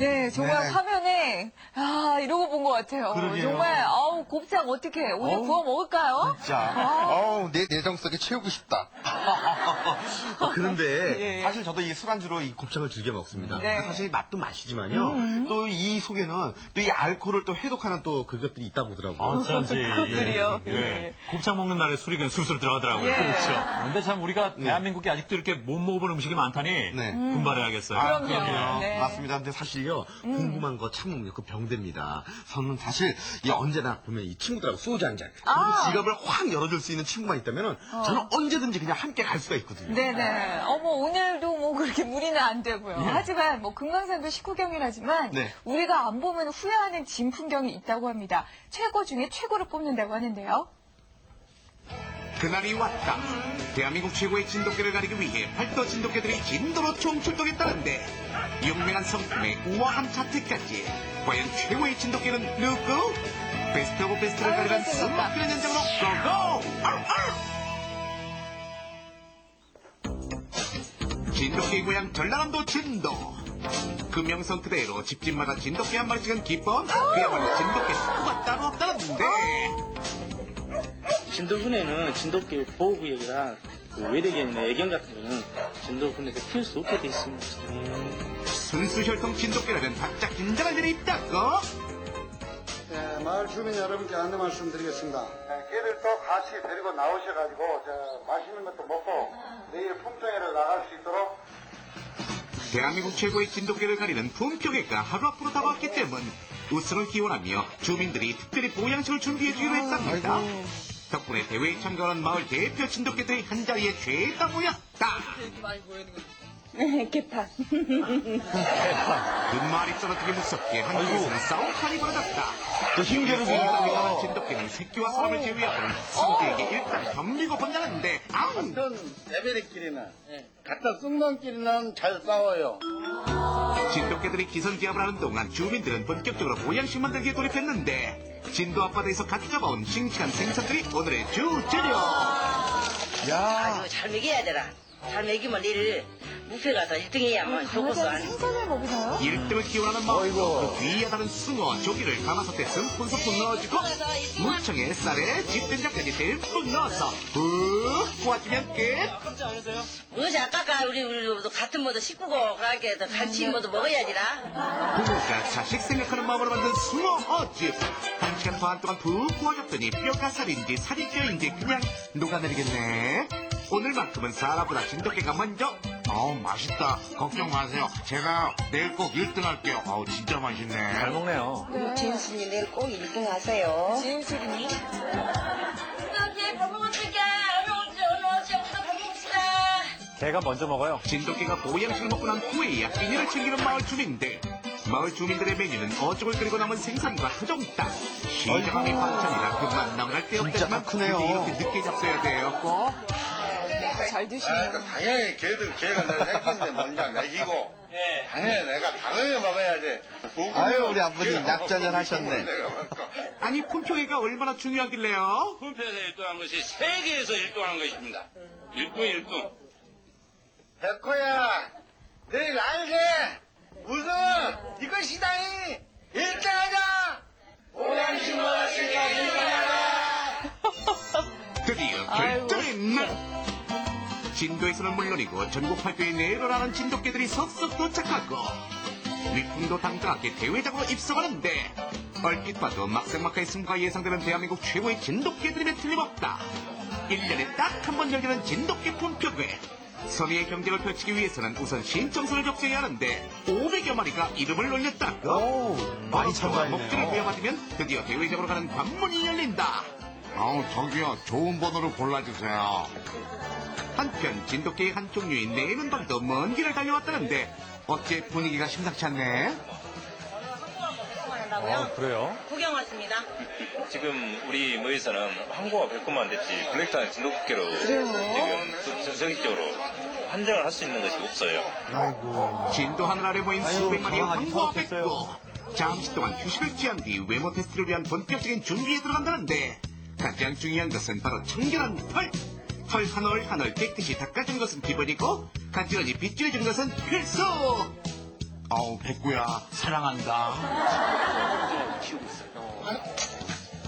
네, 정말 네. 화면에 아 이러고 본 것 같아요. 그러게요. 정말 아우 곱창 어떻게 오늘 어우, 구워 먹을까요? 자, 어우, 내 내정 속에 채우고 싶다. 어, 그런데 예. 사실 저도 이 술안주로 이 곱창을 즐겨 먹습니다. 네. 사실 맛도 맛이지만요. 또 이 속에는 또 이 알코올을 또 해독하는 또 그것들이 있다고 하더라고요. 아, 어쩐지. 그들이요. 예. 예. 곱창 먹는 날에 술이 그냥 술술 들어가더라고요. 예. 그렇죠. 근데 참 우리가 대한민국이 아직도 이렇게 못 먹어본 음식이 많다니 네. 분발해야겠어요. 아, 그럼요. 그럼요. 네. 맞습니다. 근데 사실요, 궁금한 거참그 병대입니다. 저는 사실 이 언제나 보면 이 친구들하고 소주 한 잔, 그리고 아. 지갑을 확 열어줄 수 있는 친구만 있다면 저는 언제든지 그냥 함께 갈 수가 있거든요. 네네. 어머 오늘도 뭐 그렇게 무리는 안 되고요. 하지만 뭐 금강산도 식후경이라지만 네. 우리가 안 보면 후회하는 진풍경이 있다고 합니다. 최고 중에 최고를 뽑는다고 하는데요. 그날이 왔다. 대한민국 최고의 진돗개를 가리기 위해 팔도 진돗개들이 진도로 총출동했다는데 유명한 성품의 우아한 자태까지 과연 최고의 진돗개는 누구? 베스트 오브 베스트를 아유, 가리는. 숨막히는 현장으로 고고! 아우, 아우! 진돗개의 고향 전라남도 진도 그 명성 그대로 집집마다 진돗개 한 마리씩은 기뻐 그야말로 진돗개 식구가 따로 없다는데 진도군에는 진돗개 보호구역이라 그 외래견이나 애견 같은 거는 진도군에서 키울 수 없게 돼 있습니다. 순수 혈통 진돗개라면 바짝 긴장할 일이 있다고? 예, 마을 주민 여러분께 안내 말씀드리겠습니다. 개들 또 같이 데리고 나오셔가지고 저 맛있는 것도 먹고 내일 품종회를 나갈 수 있도록 대한민국 최고의 진돗개를 가리는 품평회가 하루 앞으로 다가왔기 때문 우승을 기원하며 주민들이 특별히 보양식을 준비해주기로 했답니다. 덕분에 대회에 참가하는 마을 대표 진돗개들이 한자리에 죄다 모였다. 개판. 그 말이 떨어지기 무섭게 한 곳에서는 싸움 판이 벌어졌다. 또 힘겨루고 진돗개가 난 진돗개는 새끼와 사람을 제외하고는 상대에게 일단 덤비고 본다는데 아우! 같은 레벨끼리는 같은 쑥놈끼리는 잘 싸워요. 진돗개들이 기선제압을 하는 동안 주민들은 본격적으로 보양식 만들기에 돌입했는데 진도 앞바다에서 갓 잡아온 싱싱한 생선들이 오늘의 주재료 야, 아주 잘 먹여야 되라. 잘 먹이면 내일 무패 가서 1등해야만 좋고서 강아지는 안 생선을 먹이나요? 1등을 기원하는 마음으로 그 귀하다는 숭어, 조기를 가마솥에 듬뿍듬뿍 넣어주고 무청에 쌀에 집된장까지 듬뿍 넣어서 푹 구워주면 끝. 뭐지? 아까까 우리 우리 같은 모두 식구고 그렇게 또 같이 모두 먹어야지라. 부모가 자식 생각하는 마음으로 만든 숭어 어즙 한 시간 반 동안 푹 구워줬더니 뼈가 살인지 살이 뼈인지 그냥 녹아내리겠네 오늘만큼은 사람보다 진돗개가 먼저 어우 맛있다 걱정 마세요 제가 내일 꼭 1등 할게요 어우 진짜 맛있네 잘 먹네요. 진순이 내일 꼭 1등 하세요. 지은실이 여기 밥 먹었으니까 얼른 오지 얼른 오지 여기서 밥 먹읍시다. 개가 먼저 먹어요. 진돗개가 보양식을 먹고 난 후에야 비닐을 챙기는 마을 주민들. 마을 주민들의 메뉴는 어죽을 끓이고 남은 생선과 토종닭. 시장함이 반찬이라 그만 나갈 데 진짜 없겠지만 다 크네요. 굳이 이렇게 늦게 잡숴야 돼요. 꼭. 잘 드시네요. 당연히 개들 개가 내 새끼인데 먼저 먹이고 당연히 내가 당연히 먹어야지. 아유, 우리 아버님 약자전 하셨네. 아니 품평회가 얼마나 중요하길래요? 품평에서 1등한 것이 세계에서 1등한 것입니다. 1등 1등. 백호야, 내일 알게 우승 이것이다이 일등하자. 오양식 먹었으니까 일등하자. 드디어 아이고. 결정의 날. 진도에서는 물론이고 전국 팔도에 내로라는 진돗개들이 속속 도착하고 위풍도 당당하게 대회장으로 입성하는데 얼핏 봐도 막상막하의 승부가 예상되는 대한민국 최고의 진돗개들임에 틀림없다. 1년에 딱 한 번 열리는 진돗개 품평회. 선의의 경쟁을 펼치기 위해서는 우선 신청서를 접수해야 하는데 500여 마리가 이름을 올렸다고. 오, 많이 목줄을 참가했네요. 부여받으면 드디어 대회장으로 가는 관문이 열린다. 아우 저기요 좋은 번호를 골라주세요. 한편 진돗개의 한 종류인 내는 방도 먼 길을 달려왔다는데 어째 분위기가 심상치 않네. 한다고요? 어, 그래요? 구경 왔습니다. 지금 우리 모에서는 황고가 100건만 됐지 블랙단의 진돗개로 지금 전- 전성기적으로 판정을 할 수 있는 것이 없어요. 아이고. 진도 하늘 아래 모인 아유, 수백 마리의 저항하기 서럽겠어요. 백구. 잠시 동안 휴식을 취한 뒤 외모 테스트를 위한 본격적인 준비에 들어간다는데 가장 중요한 것은 바로 청결한 털. 털 한 올 한 올 깨끗이 닦아주는 것은 기본이고 간지런히 빗질해주는 것은 필수. 어우, 백구야, 사랑한다.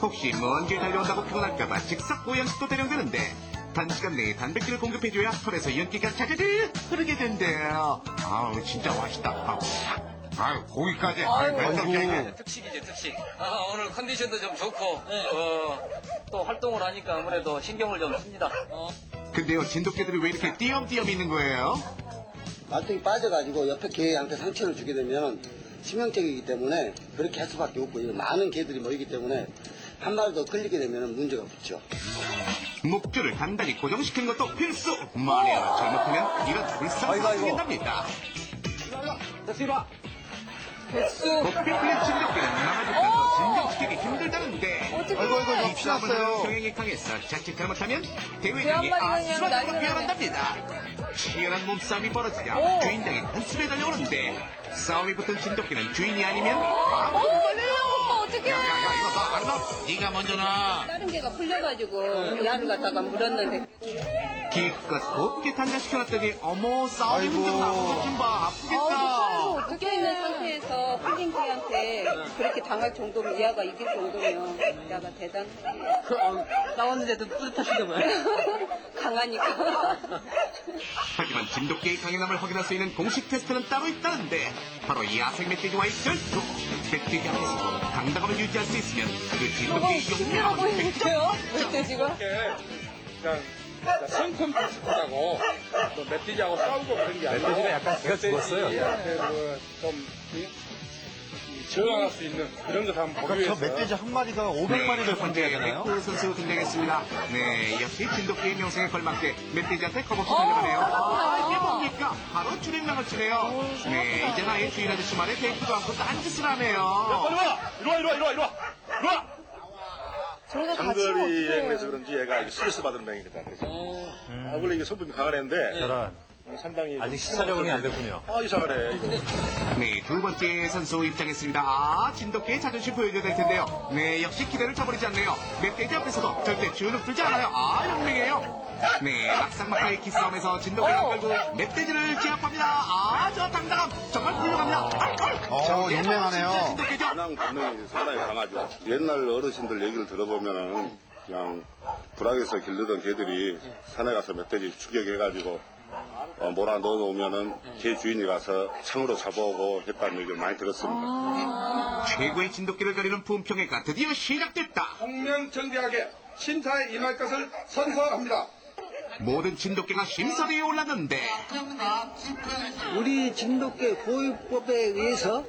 혹시 먼길 달려온다고 피곤할까봐 즉석 보양식도 대령되는데 단시간 내에 단백질을 공급해줘야 털에서 연기가 자자들 흐르게 된대요. 아우 진짜 맛있다. 아우, 아유 고기까지. 아유, 아유, 특식이지 특식. 아, 오늘 컨디션도 좀 좋고 어, 또 활동을 하니까 아무래도 신경을 좀 씁니다. 근데요 진돗개들이 왜 이렇게 띄엄띄엄 있는 거예요? 말뚝이 빠져가지고 옆에 개한테 상처를 주게 되면 치명적이기 때문에 그렇게 할 수밖에 없고 이거 많은 개들이 모이기 때문에 한 마리 더 끌리게 되면 문제가 붙죠. 목줄을 단단히 고정시키는 것도 필수. 만에 잘못하면 이런 불상사가 생긴답니다. 백수. 높이 풀린 진돗개는 나가지면서 진정시키기 힘들다는데 어떡해. 아이고, 아이고, 저 입싸움을 하는 경향이 강해서 자칫 잘못하면 대회장이 그한 마리는 아수라장을 난리 나네. 표현한답니다 치열한 몸싸움이 벌어지자 오. 주인장이 한숨에 달려오는데 싸움이 붙은 진돗개는 주인이 아니면 어, 아무도 오빠 어떡해. 야야야 이거 너안 놔. 네가 먼저 놔 다른 개가 풀려가지고 야를 갖다가 물었는데 기껏 곱게 단장시켜놨더니 어머 싸움이 문제가 나쁜 것좀 봐 아프겠다 묶여 있는 상태에서 풀린 개한테 그렇게 당할 정도면 야가 이길 정도면 야가 대단해. 나왔는데도 뿌듯하신가 봐요. 강하니까. 하지만 진돗개의 강인함을 확인할 수 있는 공식 테스트는 따로 있다는데 바로 야생 멧돼지와의 결투 멧돼지 앞에서 당당함을 유지할 수 있으면 그 진돗개의 힘들어 용맹함은 보이는데요? 멧돼지가? 그냥 성 컴퓨터라고 또 멧돼지하고 싸우고 그런 게 아니고 멧돼지가 약간 기가 죽었어요. 좀 저항할 수 있는 그런 것 한번 보기 위해서 한 마리가 500마리를 첫 번째 백구 선수 등장했습니다. 네, 역시 진돗개의 명성에 걸맞게 멧돼지한테 겁없이 달려가네요. 아, 이게 뭡니까? 바로 출행랑을 치네요. 네, 이제 나의 주인 아저씨 말에 대꾸도 않고 딴짓을 하네요. 이리 와! 이리 와! 이리 와! 이리 와! 이리 와! 저희가 같이 장거리 여행에서 먹어요. 그런지 얘가 스트레스 맹입니다. 그래서 아, 원래 이게 성분이 강한 애인데 저런 상당히 아직 시차 적응이 안 됐군요. 아 이상하네. 이거. 네, 두 번째 선수 입장했습니다. 아, 진돗개의 자존심 보여줘야 될 텐데요. 네, 역시 기대를 저버리지 않네요. 멧돼지 앞에서도 절대 주눅 들지 않아요. 아, 현명해요. 네, 막상막하의 기싸움에서 진돗개를 끌고 멧돼지를 제압합니다. 아, 저 당당함 정말 훌륭합니다. 어, 용맹하네요. 진돗개죠. 반항 본능이 상당히 강하죠. 옛날 어르신들 얘기를 들어보면은 그냥 불악에서 길르던 개들이 산에 가서 멧돼지 추격해가지고 어, 몰아 넣어놓으면은 개 주인이 가서 창으로 잡아오고 했다는 얘기를 많이 들었습니다. 최고의 진돗개를 가리는 품평회가 드디어 시작됐다. 공명정대하게 심사에 임할 것을 선서합니다. 모든 진돗개가 심사대에 올랐는데 우리 진돗개 보호법에 의해서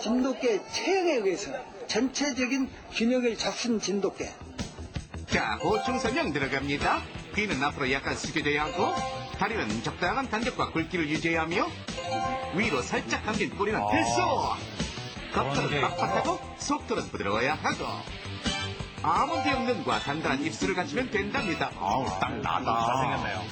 진돗개 체형에 의해서 전체적인 균형을 잡순 진돗개 자, 보충 설명 들어갑니다. 귀는 앞으로 약간 숙여져야 하고, 다리는 적당한 간격과 굵기를 유지해야 하며, 위로 살짝 감긴 꼬리는 필수! 겉털은 빡빡하고, 속털은 부드러워야 하고, 아몬드 형 눈과 단단한 입술을 갖추면 된답니다. 어우, 딱 나다. 잘생겼네요.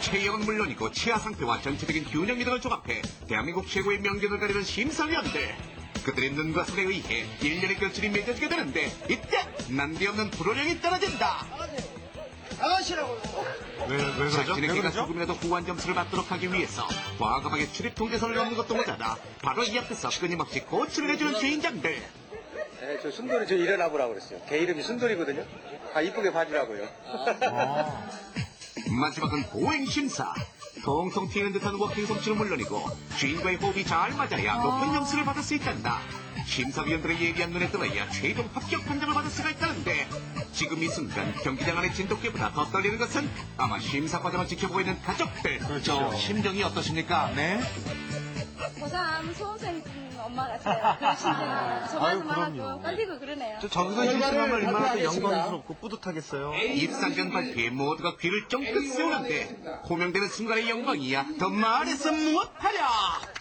체형은 물론이고 치아 상태와 전체적인 균형 등을 조합해 대한민국 최고의 명견을 가리는 심사위원들 그들의 눈과 손에 의해 일년의 결실이 맺어지게 되는데 이때 난데없는 불호령이 떨어진다 왜, 왜 그러죠? 왜 자신의 개가 그러죠? 조금이라도 후한 점수를 받도록 하기 위해서 과감하게 출입 통제선을 넘는 것도 모자라 바로 이 앞에서 끊임없이 고치를 해주는 주인장들 네, 저 순돌이 저 일어나 보라고 그랬어요. 개 이름이 순돌이거든요. 아 이쁘게 봐주라고요. 마지막은 보행 심사 통통 튀는 듯한 워킹 솜씨는 물론이고 주인과의 호흡이 잘 맞아야 높은 점수를 받을 수 있단다 심사위원들의 예리한 눈에 들어야 최종 합격 판정을 받을 수가 있다는데 지금 이 순간 경기장 안의 진돗개보다 더 떨리는 것은 아마 심사 과정을 지켜보고 있는 가족들 저 심정이 어떠십니까? 네? 고3 수험생 엄마 같아요. 그러시네요. 저만서만 하고 떨리고 그러네요. 저 저기서 실수하면 얼마나 또 영광스럽고 뿌듯하겠어요. 입상전 발표에 모두가 귀를 쫑긋 세우는데 호명되는 순간의 영광이야 더 말해서 무엇하랴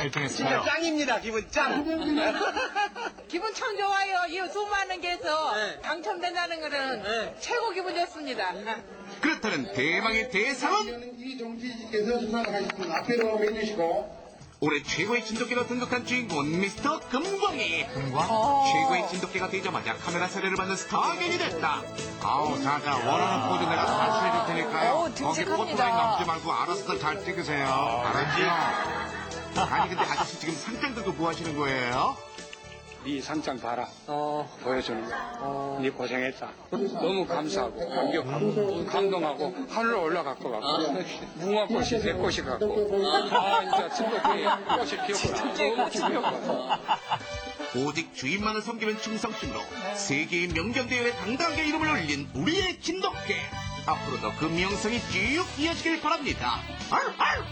누가 1등 했을까요? 짱입니다. 기분 짱. 기분 참 좋아요. 이 수많은 개에서 당첨된다는 거는 최고 기분 좋습니다. 그렇다는 대망의 대상은 이종지께서 수상을 하셨습니다. 앞으로 해주시고 올해 최고의 진돗개로 등극한 주인공은 미스터 금광이 최고의 진돗개가 되자마자 카메라 사례를 받는 스타견이 됐다 아우 자자 원하는 포즈 내가 다시 해줄 테니까요 오, 거기 듬직합니다. 포토라인 남지 말고 알아서 잘 찍으세요 알았죠? 아니 근데 아저씨 지금 상장 들고 뭐 하시는 거예요? 네 상장 봐라. 보여주는 거. 네 고생했다. 너무 감사하고 감격하고 감동하고 하늘 올라갈 것 같고 무궁화꽃이 내 꽃이 같고 아 이제 진돗개 꽃이 피었구나. 너무 좋아. 오직 주인만을 섬기는 충성심으로 세계의 명견대회에 당당하게 이름을 올린 우리의 진돗개 앞으로도 그 명성이 쭉 이어지길 바랍니다. 알, 알!